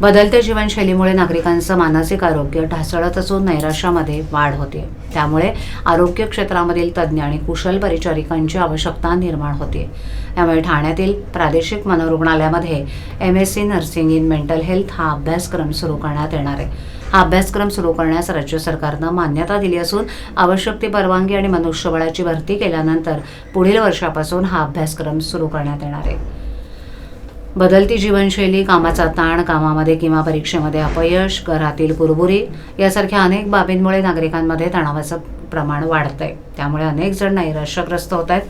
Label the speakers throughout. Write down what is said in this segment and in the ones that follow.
Speaker 1: बदलत्या जीवनशैलीमुळे नागरिकांचं मानसिक आरोग्य ढासळत असून नैराश्यामध्ये वाढ होते. त्यामुळे आरोग्य क्षेत्रामधील तज्ज्ञ आणि कुशल परिचारिकांची आवश्यकता निर्माण होते. त्यामुळे ठाण्यातील प्रादेशिक मनोरुग्णालयामध्ये M S C nursing in mental health हा अभ्यासक्रम सुरू करण्यात येणार आहे. हा अभ्यासक्रम सुरू करण्यास राज्य सरकारनं मान्यता दिली असून आवश्यक ती परवानगी आणि मनुष्यबळाची भरती केल्यानंतर पुढील वर्षापासून हा अभ्यासक्रम सुरू करण्यात येणार आहे. बदलती जीवनशैली कामाचा ताण कामामध्ये किंवा परीक्षेमध्ये अपयश घरातील कुरबुरी यासारख्या अनेक बाबींमुळे नागरिकांमध्ये तणावाचं प्रमाण वाढतंय. त्यामुळे अनेक जण नैराश्यग्रस्त होत आहेत.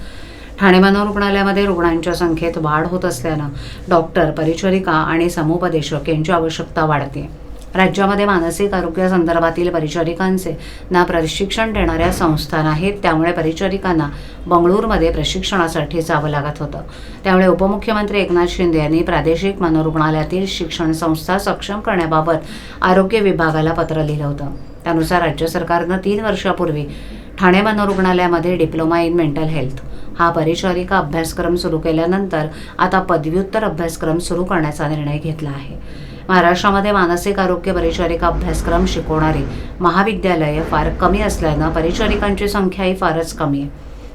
Speaker 1: ठाणे मनोरुग्णालयामध्ये रुग्णांच्या संख्येत वाढ होत असल्यानं डॉक्टर परिचारिका आणि समुपदेशक यांची आवश्यकता वाढते राज्यामध्ये मानसिक आरोग्यासंदर्भातील परिचारिकांचे ना प्रशिक्षण देणाऱ्या संस्था नाहीत त्यामुळे परिचारिकांना बंगळूरमध्ये प्रशिक्षणासाठी जावं लागत होतं. त्यामुळे उपमुख्यमंत्री एकनाथ शिंदे यांनी प्रादेशिक मनोरुग्णालयातील शिक्षण संस्था सक्षम करण्याबाबत आरोग्य विभागाला पत्र लिहिलं होतं. त्यानुसार राज्य सरकारनं तीन वर्षापूर्वी ठाणे मनोरुग्णालयामध्ये डिप्लोमा इन मेंटल हेल्थ हा परिचारिका अभ्यासक्रम सुरू केल्यानंतर आता पदव्युत्तर अभ्यासक्रम सुरू करण्याचा निर्णय घेतला आहे. महाराष्ट्रामध्ये मानसिक आरोग्य परिचारिका अभ्यासक्रम शिकवणारी महाविद्यालये फार कमी असल्यानं परिचारिकांची संख्याही फारच कमी आहे.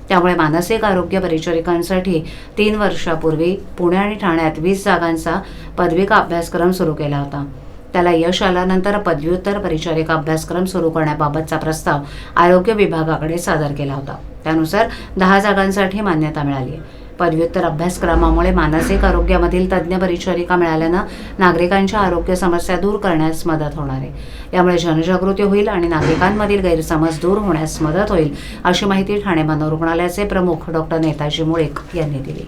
Speaker 1: त्यामुळे मानसिक आरोग्य परिचारिकांसाठी तीन वर्षापूर्वी पुणे आणि ठाण्यात वीस जागांचा पदविका अभ्यासक्रम सुरू केला होता. त्याला यश आल्यानंतर पदव्युत्तर परिचारिका अभ्यासक्रम सुरू करण्याबाबतचा प्रस्ताव आरोग्य विभागाकडे सादर केला होता. त्यानुसार दहा जागांसाठी मान्यता मिळाली आहे. पदव्युत्तर अभ्यासक्रमामुळे मानसिक आरोग्यामधील तज्ज्ञ परिचारिका मिळाल्यानं नागरिकांच्या आरोग्य समस्या दूर करण्यास मदत होणार आहे. यामुळे जनजागृती होईल आणि नागरिकांमधील गैरसमज दूर होण्यास मदत होईल अशी माहिती ठाणे मनोरुग्णालयाचे प्रमुख डॉक्टर नेताजी मुळेक यांनी दिली.